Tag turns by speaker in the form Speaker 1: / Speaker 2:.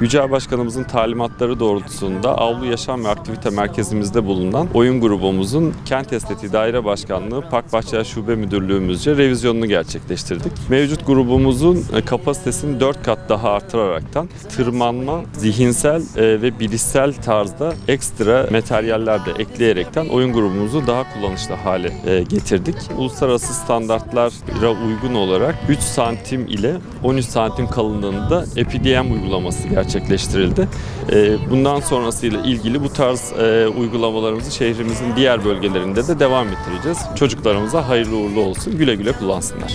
Speaker 1: Yücel Başkanımızın talimatları doğrultusunda Avlu Yaşam ve Aktivite Merkezimizde bulunan oyun grubumuzun Kent Estetiği Daire Başkanlığı Park Bahçeler Şube Müdürlüğümüzce revizyonunu gerçekleştirdik. Mevcut grubumuzun e, kapasitesini 4 kat daha artıraraktan tırmanma, zihinsel e, ve bilişsel tarzda ekstra materyaller de ekleyerekten oyun grubumuzu daha kullanışlı hale e, getirdik. Uluslararası standartlara uygun olarak 3 santim ile 13 santim kalınlığında EPDM uygulaması gerçekleştirildi. E, Bundan sonrasıyla ilgili bu tarz e, uygulamalarımızı şehrimizin diğer bölgelerinde de devam ettireceğiz. Çocuklarımıza hayırlı uğurlu olsun, güle güle kullansınlar.